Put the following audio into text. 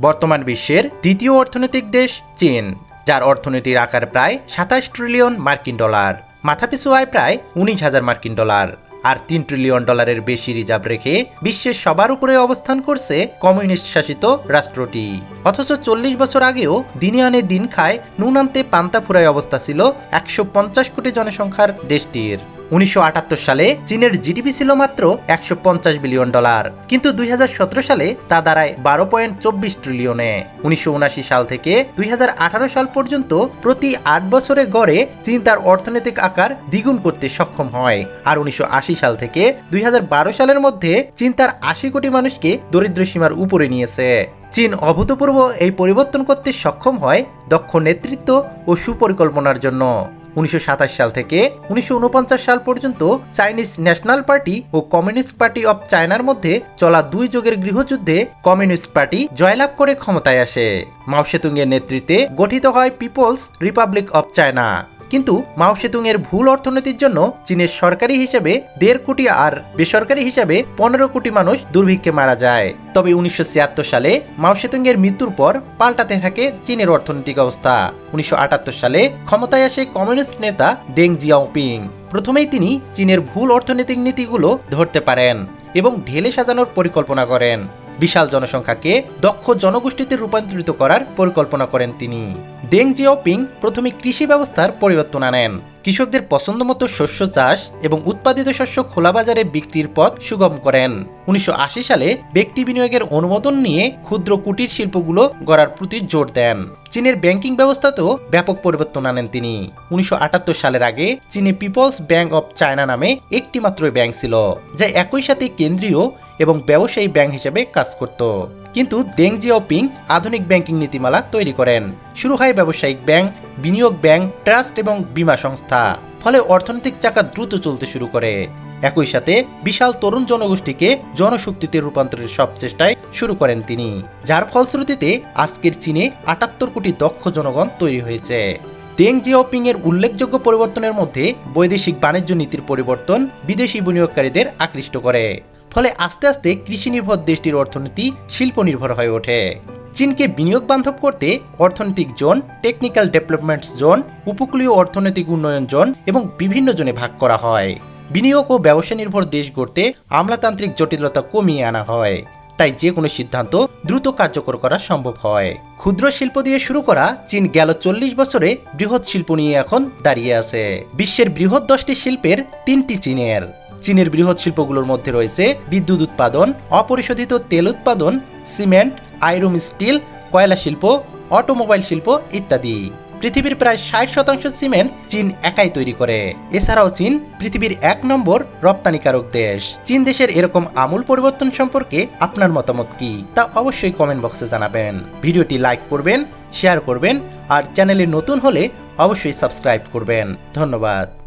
বর্তমান বিশ্বের দ্বিতীয় অর্থনৈতিক দেশ চীন, যার অর্থনীতির আকার প্রায় সাতাশ ট্রিলিয়ন মার্কিন ডলার, মাথাপিছু আয় প্রায় উনিশ হাজার মার্কিন ডলার, আর তিন ট্রিলিয়ন ডলারের বেশি রিজার্ভ রেখে বিশ্বের সবার উপরে অবস্থান করছে কমিউনিস্ট শাসিত রাষ্ট্রটি। অথচ চল্লিশ বছর আগেও দিনে আনে দিন খায় নুন আনতে পান্তা ফুরায় অবস্থা ছিল একশো পঞ্চাশ কোটি জনসংখ্যার দেশটির। উনিশশো আটাত্তর সালে চীনের জিডিপি ছিল মাত্র একশো পঞ্চাশ বিলিয়ন ডলার, কিন্তু দুই হাজার সতেরো সালে তা দাঁড়ায় বারো পয়েন্ট চব্বিশ ট্রিলিয়নে। উনিশশো সাল থেকে দুই হাজার আঠারো সাল পর্যন্ত প্রতি আট বছরে গড়ে চীন তার অর্থনৈতিক আকার দ্বিগুণ করতে সক্ষম হয়, আর উনিশশো আশি সাল থেকে দুই হাজার বারো সালের মধ্যে চীন তার আশি কোটি মানুষকে দরিদ্র সীমার উপরে নিয়েছে। চীন অভূতপূর্ব এই পরিবর্তন করতে সক্ষম হয় দক্ষ নেতৃত্ব ও সুপরিকল্পনার জন্য। উনিশশো সাতাশ সাল থেকে উনিশশো ঊনপঞ্চাশ সাল পর্যন্ত চাইনিজ ন্যাশনাল পার্টি ও কমিউনিস্ট পার্টি অব চায়নার মধ্যে চলা দুই যুগের গৃহযুদ্ধে কমিউনিস্ট পার্টি জয়লাভ করে ক্ষমতায় আসে। মাও এর নেতৃত্বে গঠিত হয় পিপলস রিপাবলিক অব চায়না। কিন্তু মাও সেতুং এর ভুল অর্থনীতির জন্য চীনের সরকারি হিসেবে দেড় কোটি আর বেসরকারি হিসাবে পনেরো কোটি মানুষ দুর্ভিক্ষে মারা যায়। তবে উনিশশো ছিয়াত্তর সালে মাও সেতুং এর মৃত্যুর পর পাল্টাতে থাকে চীনের অর্থনৈতিক অবস্থা। উনিশশো আটাত্তর সালে ক্ষমতায় আসে কমিউনিস্ট নেতা দেং জিয়াওপিং। প্রথমেই তিনি চীনের ভুল অর্থনৈতিক নীতিগুলো ধরতে পারেন এবং ঢেলে সাজানোর পরিকল্পনা করেন। বিশাল জনসংখ্যাকে দক্ষ জনগোষ্ঠীতে রূপান্তরিত করার পরিকল্পনা করেন তিনি। দেং জিওপিং প্রথমে কৃষি ব্যবস্থার পরিবর্তন আনেন। কৃষকদের পছন্দমতো শস্য চাষ এবং উৎপাদিত শস্য খোলা বাজারে বিক্রির পথ সুগম করেন। উনিশশো আশি সালে ব্যক্তি বিনিয়োগের অনুমোদন নিয়ে ক্ষুদ্র কুটির শিল্পগুলো গড়ার প্রতি জোর দেন। চীনের ব্যাংকিং ব্যবস্থাতেও ব্যাপক পরিবর্তন আনেন তিনি। উনিশশো আটাত্তর সালের আগে চীনে পিপলস ব্যাংক অব চায়না নামে একটি মাত্র ব্যাংক ছিল, যা একই সাথে কেন্দ্রীয় এবং ব্যবসায়ী ব্যাংক হিসেবে কাজ করত। কিন্তু দেং জিওপিং আধুনিক ব্যাংকিং নীতিমালা তৈরি করেন। শুরু হয় ব্যবসায়িক ব্যাংক, বিনিয়োগ ব্যাংক, ট্রাস্ট এবং বীমা সংস্থা। ফলে অর্থনৈতিক চাকা দ্রুত চলতে শুরু করে। একই সাথে বিশাল তরুণ জনগোষ্ঠীকে জনশক্তিতে রূপান্তরের সব চেষ্টায় শুরু করেন তিনি। যার ফলশ্রুতিতে আজকের চীনে আটাত্তর কোটি দক্ষ জনগণ তৈরি হয়েছে। দেং জিওপিং এর উল্লেখযোগ্য পরিবর্তনের মধ্যে বৈদেশিক বাণিজ্য নীতির পরিবর্তন বিদেশি বিনিয়োগকারীদের আকৃষ্ট করে। ফলে আস্তে আস্তে কৃষি নির্ভর দেশটির অর্থনীতি শিল্প নির্ভর হয়ে ওঠে। চীনকে বিনিয়োগ বান্ধব করতে অর্থনৈতিক জোন টেকনিক্যাল ডেভেলপমেন্ট জোন, উপকূলীয় অর্থনৈতিক উন্নয়ন জোন এবং বিভিন্ন জোনে ভাগ করা হয়। বিনিয়োগ ও ব্যবসা নির্ভর দেশ গড়তে আমলাতান্ত্রিক জটিলতা কমিয়ে আনা হয়। তাই যে কোনো সিদ্ধান্ত দ্রুত কার্যকর করা সম্ভব হয়। ক্ষুদ্র শিল্প দিয়ে শুরু করা চীন গেল চল্লিশ বছরে বৃহৎ শিল্প নিয়ে এখন দাঁড়িয়ে আছে। বিশ্বের বৃহৎ দশটি শিল্পের তিনটি চীনের। চীনের বৃহৎ শিল্পগুলোর মধ্যে রয়েছে বিদ্যুৎ উৎপাদন, অপরিশোধিত তেল উৎপাদন, সিমেন্ট আয়রুম স্টিল, কয়লা শিল্প, অটোমোবাইল শিল্প ইত্যাদি। পৃথিবীর প্রায় ষাট শতাংশ সিমেন্ট চীন একাই তৈরি করে। এছাড়াও চীন পৃথিবীর এক নম্বর রপ্তানিকারক দেশ। চীন দেশের এরকম আমূল পরিবর্তন সম্পর্কে আপনার মতামত কি, তা অবশ্যই কমেন্ট বক্সে জানাবেন। ভিডিওটি লাইক করবেন, শেয়ার করবেন, আর চ্যানেলে নতুন হলে অবশ্যই সাবস্ক্রাইব করবেন। ধন্যবাদ।